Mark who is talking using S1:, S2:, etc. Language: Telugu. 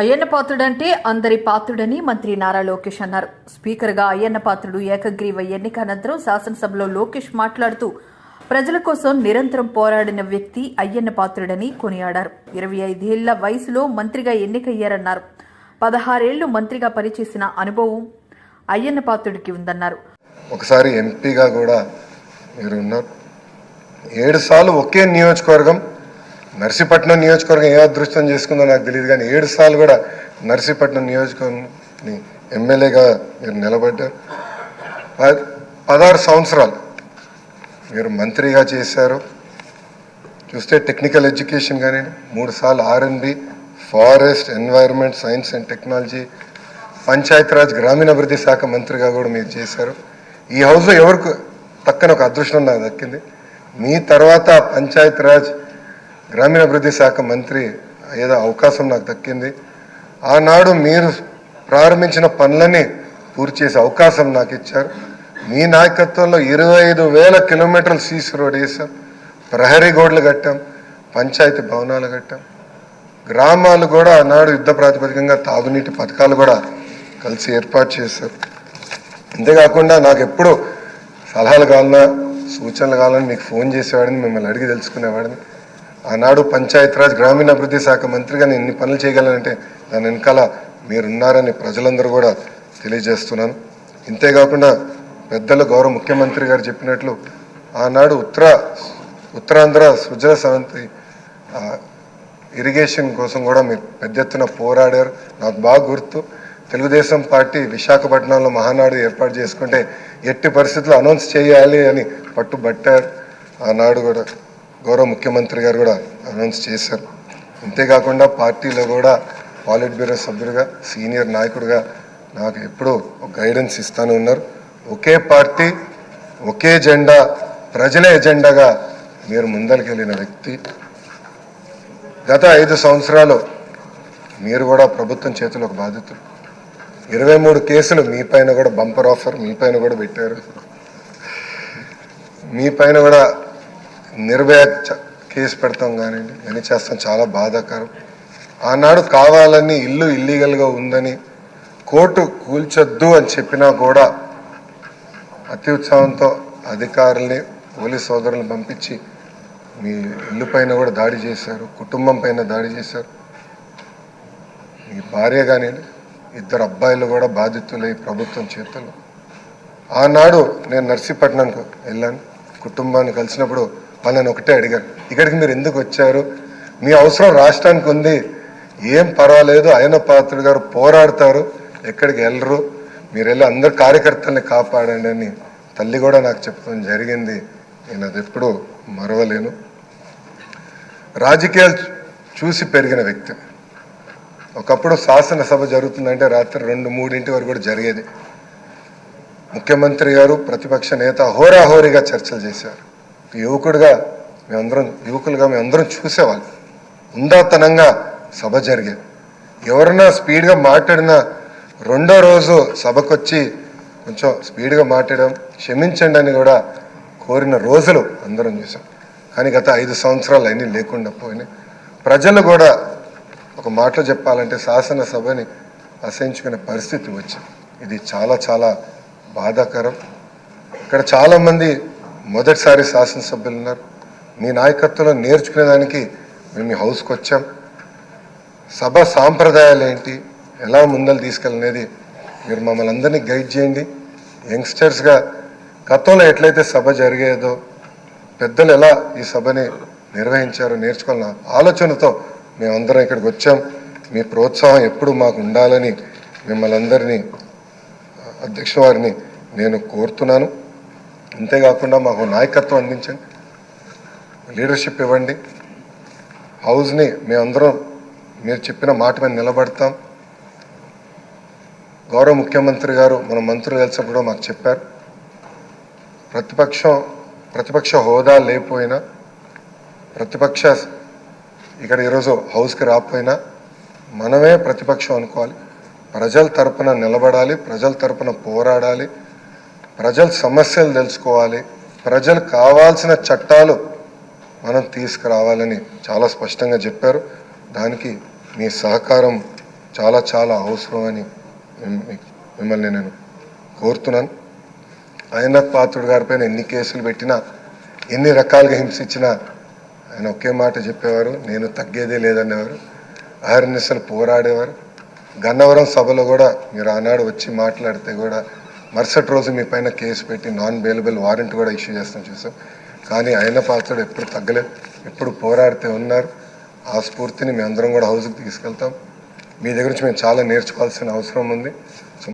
S1: అయ్యన్న పాత్రుడంటే అందరి పాత్రుడని మంత్రి నారా లోకేష్ అన్నారు. స్పీకర్గా అయ్యన్న పాత్రుడు ఏకగ్రీవ ఎన్నిక అనంతరం శాసనసభలో లోకేష్ మాట్లాడుతూ ప్రజల కోసం నిరంతరం పోరాడిన వ్యక్తి అయ్యన్న పాత్రుడని కొనియాడారు. ఇరవై ఐదేళ్ళ వయసులో మంత్రిగా ఎన్నికయ్యారన్నారు. పదహారేళ్ళు మంత్రిగా పనిచేసిన అనుభవం అయ్యన్న పాత్రుడికి ఉందన్నారు.
S2: ఒకసారి ఎంపీగా కూడా మీరు ఉన్నారు. ఏడు సార్లు ఒకే నియోజకవర్గం నర్సీపట్నం నియోజకవర్గం ఏ అదృష్టం చేసుకుందో నాకు తెలియదు కానీ ఏడు సార్లు కూడా నర్సీపట్నం నియోజకవర్గం ఎమ్మెల్యేగా మీరు నిలబడ్డారు. పదహారు సంవత్సరాలు మీరు మంత్రిగా చేశారు. చూస్తే టెక్నికల్ ఎడ్యుకేషన్ కానీ మూడు సార్లు RNB forest environment science and technology Panchayati Raj గ్రామీణాభివృద్ధి శాఖ మంత్రిగా కూడా మీరు చేశారు. ఈ హౌస్లో ఎవరికి పక్కన ఒక అదృష్టం నాకు దక్కింది. మీ తర్వాత పంచాయతీరాజ్ గ్రామీణాభివృద్ధి శాఖ మంత్రి ఏదో అవకాశం నాకు దక్కింది. ఆనాడు మీరు ప్రారంభించిన పనులని పూర్తి చేసే అవకాశం నాకు ఇచ్చారు. మీ నాయకత్వంలో ఇరవై ఐదు వేల కిలోమీటర్లు సీసీ రోడ్ వేసాం ప్రహరీ గోడలు కట్టాం. పంచాయతీ భవనాలు కట్టాం. గ్రామాలు కూడా ఆనాడు యుద్ధ ప్రాతిపదికంగా తాగునీటి పథకాలు కూడా కలిసి ఏర్పాటు చేశారు. అంతేకాకుండా నాకు ఎప్పుడు సలహాలు కావాలన్నా సూచనలు కావాలని మీకు ఫోన్ చేసేవాడిని మిమ్మల్ని అడిగి తెలుసుకునేవాడిని. ఆనాడు పంచాయతీరాజ్ గ్రామీణాభివృద్ధి శాఖ మంత్రిగా నేను ఎన్ని పనులు చేయగలనంటే దాని వెనకాల మీరున్నారని ప్రజలందరూ కూడా తెలియజేస్తున్నాను. ఇంతేకాకుండా పెద్దలు గౌరవ ముఖ్యమంత్రి గారు చెప్పినట్లు ఆనాడు ఉత్తర ఉత్తరాంధ్ర సుజల సవంతి ఇరిగేషన్ కోసం కూడా మీరు పెద్ద ఎత్తున పోరాడారు. నాకు బాగా గుర్తు. తెలుగుదేశం పార్టీ విశాఖపట్నంలో మహానాడు ఏర్పాటు చేసుకుంటే ఎట్టి పరిస్థితుల్లో అనౌన్స్ చేయాలి అని పట్టుబట్టారు. ఆనాడు కూడా గౌరవ ముఖ్యమంత్రి గారు కూడా అనౌన్స్ చేశారు. అంతేకాకుండా పార్టీలో కూడా పాలిట్ బ్యూరో సభ్యుడిగా సీనియర్ నాయకుడిగా నాకు ఎప్పుడూ ఒక గైడెన్స్ ఇస్తాను ఉన్నారు. ఒకే పార్టీ ఒకే జెండా ప్రజలే ఎజెండాగా మీరు ముందరికెళ్ళిన వ్యక్తి. గత ఐదు సంవత్సరాలు మీరు కూడా ప్రభుత్వం చేతిలో ఒక బాధితులు ఇరవై మూడు కేసులు మీ పైన కూడా బంపర్ ఆఫర్ మీ పైన కూడా పెట్టారు. మీ పైన కూడా నిర్భయ కేసు పెడతాం కానీ ఇవన్నీ చేస్తాం చాలా బాధాకరం. ఆనాడు కావాలని ఇల్లు ఇల్లీగల్గా ఉందని కోర్టు కూల్చొద్దు అని చెప్పినా కూడా అతి ఉత్సాహంతో అధికారుల్ని పోలీస్ సోదరులను పంపించి మీ ఇల్లు పైన కూడా దాడి చేశారు కుటుంబం పైన దాడి చేశారు. మీ భార్య కానీ ఇద్దరు అబ్బాయిలు కూడా బాధితులై ప్రభుత్వం చేతులు ఆనాడు నేను నర్సీపట్నంకు వెళ్ళాను. కుటుంబాన్ని కలిసినప్పుడు వాళ్ళని ఒకటే అడిగాను ఇక్కడికి మీరు ఎందుకు వచ్చారు? మీ అవసరం రాష్ట్రానికి ఉంది. ఏం పర్వాలేదు. ఆయన పాత్రుడు గారు పోరాడతారు. ఎక్కడికి వెళ్ళరు. మీరు వెళ్ళి అందరు కార్యకర్తల్ని కాపాడండి అని తల్లి కూడా నాకు చెప్పడం జరిగింది. నేను అది ఎప్పుడూ మరవలేను. రాజకీయాలు చూసి పెరిగిన వ్యక్తి. ఒకప్పుడు శాసనసభ జరుగుతుందంటే రాత్రి రెండు మూడింటి వరకు కూడా జరిగేది. ముఖ్యమంత్రి గారు ప్రతిపక్ష నేత హోరాహోరీగా చర్చలు చేశారు. యువకుడిగా మేమందరం యువకులుగా మేమందరం చూసేవాళ్ళం. ఉందాతనంగా సభ జరిగేది ఎవరన్నా స్పీడ్గా మాట్లాడినా రెండో రోజు సభకొచ్చి కొంచెం స్పీడ్గా మాట్లాడడం క్షమించండి అని కూడా కోరిన రోజులు అందరం చూసాం. కానీ గత ఐదు సంవత్సరాలు అన్నీ లేకుండా పోయినాయి. ప్రజలు కూడా ఒక మాటలు చెప్పాలంటే శాసనసభని అసహించుకునే పరిస్థితి వచ్చింది. ఇది చాలా చాలా బాధాకరం. ఇక్కడ చాలామంది మొదటిసారి శాసనసభ్యులు ఉన్నారు. మీ నాయకత్వంలో నేర్చుకునేదానికి మేము మీ హౌస్కి వచ్చాం. సభ సాంప్రదాయాలు ఏంటి? ఎలా ముందలు తీసుకెళ్ళనేది మీరు మమ్మల్ని అందరినీ గైడ్ చేయండి. యంగ్స్టర్స్గా గతంలో ఎట్లయితే సభ జరిగేదో పెద్దలు ఎలా ఈ సభని నిర్వహించారో నేర్చుకోవాలన్న ఆలోచనతో మేమందరం ఇక్కడికి వచ్చాం. మీ ప్రోత్సాహం ఎప్పుడు మాకు ఉండాలని మిమ్మల్ని అందరినీ అధ్యక్ష వారిని నేను కోరుతున్నాను. అంతేకాకుండా మాకు నాయకత్వం అందించండి. లీడర్షిప్ ఇవ్వండి. హౌస్ని మేమందరం మీరు చెప్పిన మాట మీద నిలబడతాం. గౌరవ ముఖ్యమంత్రి గారు మన మంత్రులు కలిసినప్పుడు మాకు చెప్పారు. ప్రతిపక్షం ప్రతిపక్ష హోదా లేకపోయినా ప్రతిపక్ష ఇక్కడ ఈరోజు హౌస్కి రాకపోయినా మనమే ప్రతిపక్షం అనుకోవాలి. ప్రజల తరపున నిలబడాలి ప్రజల తరపున పోరాడాలి. ప్రజల సమస్యలు తెలుసుకోవాలి. ప్రజలు కావాల్సిన చట్టాలు మనం తీసుకురావాలని చాలా స్పష్టంగా చెప్పారు. దానికి మీ సహకారం చాలా చాలా అవసరం అని మిమ్మల్ని నేను కోరుతున్నాను. ఆయన పాత్రుడు గారిపైన ఎన్ని కేసులు పెట్టినా ఎన్ని రకాలుగా హింసించినా ఆయన ఒకే మాట చెప్పేవారు. నేను తగ్గేదే లేదనేవారు. అహర్నిశలు పోరాడేవారు. గన్నవరం సభలో కూడా మీరు ఆనాడు వచ్చి మాట్లాడితే కూడా మరుసటి రోజు మీ పైన కేసు పెట్టి నాన్ బెయిలబుల్ వారెంట్ కూడా ఇష్యూ చేస్తాం చూసాం. కానీ ఆయన పాత్రుడు ఎప్పుడు తగ్గలేదు. ఎప్పుడు పోరాడితే ఉన్నారు. ఆ స్ఫూర్తిని మేమందరం అందరం కూడా హౌస్కి తీసుకెళ్తాం. మీ దగ్గర నుంచి మేము చాలా నేర్చుకోవాల్సిన అవసరం ఉంది.